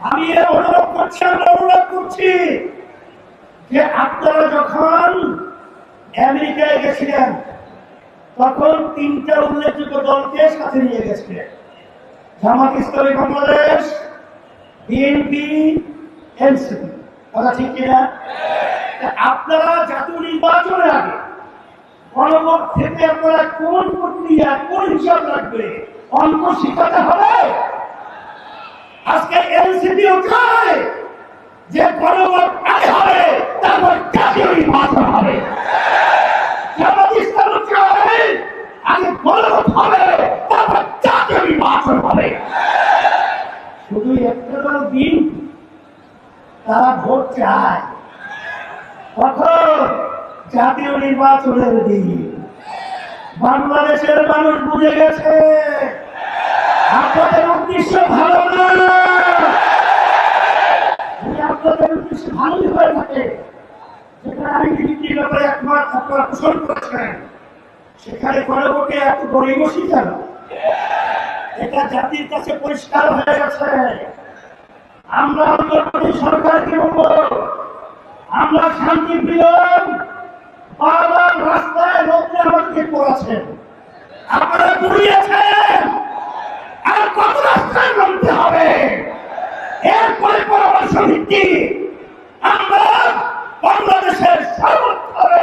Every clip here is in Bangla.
আমি এর অনুরোধ করছি আমরা অনুরোধ করছি যে আপনারা যখন আমেরিকায় গেছিলেন, তখন তিনটা উল্লেখযোগ্য দলকে সাথে নিয়ে গেছিলেন। Jamaat Islami Bangladesh, BNP, NCP. কথা ঠিক কিনা? আপনারা জাতীয় নির্বাচনের আগে গণভোট থেকে আপনারা কোন প্রক্রিয়া, কোন হিসাব রাখবে? অঙ্ক শিখাতে হবে? আজকে এনসিপিও চায় যে গণভোট আগে হবে, তারপর জাতীয় নির্বাচন হবে। একটা দিন, তারা ভোট চায়। কখন? জাতীয় নির্বাচনের দিন। বাংলাদেশের মানুষ বুঝে গেছে। আপনাদের উদ্দেশ্য ভালো না যদি আপনাদের হয়ে থাকে। একমাত্র আপনারা পোষণ করেছেন সেখানে গণভোটে এত গরিবসী কেন এটা জাতির কাছে পরিষ্কার হয়ে গেছে। আমরা অন্তর্বর্তী সরকারকে বলব, আমরা শান্তি প্রিয় বারবার রাস্তায় লোককে আমাদেরকে করেছেন আপনারা পুড়িয়েছেন আর কত রাস্তায় নামতে হবে? এরপরে পরামর্শ ভিত্তি আমরা বাংলাদেশের সর্বত্রে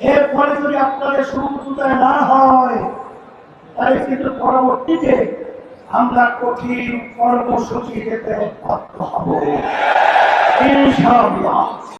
এরপরে যদি আপনাদের সহযোগিতায় না হয়, তাহলে কিন্তু পরবর্তীতে আমরা কঠিন কর্মসূচি যেতে বাধ্য হব।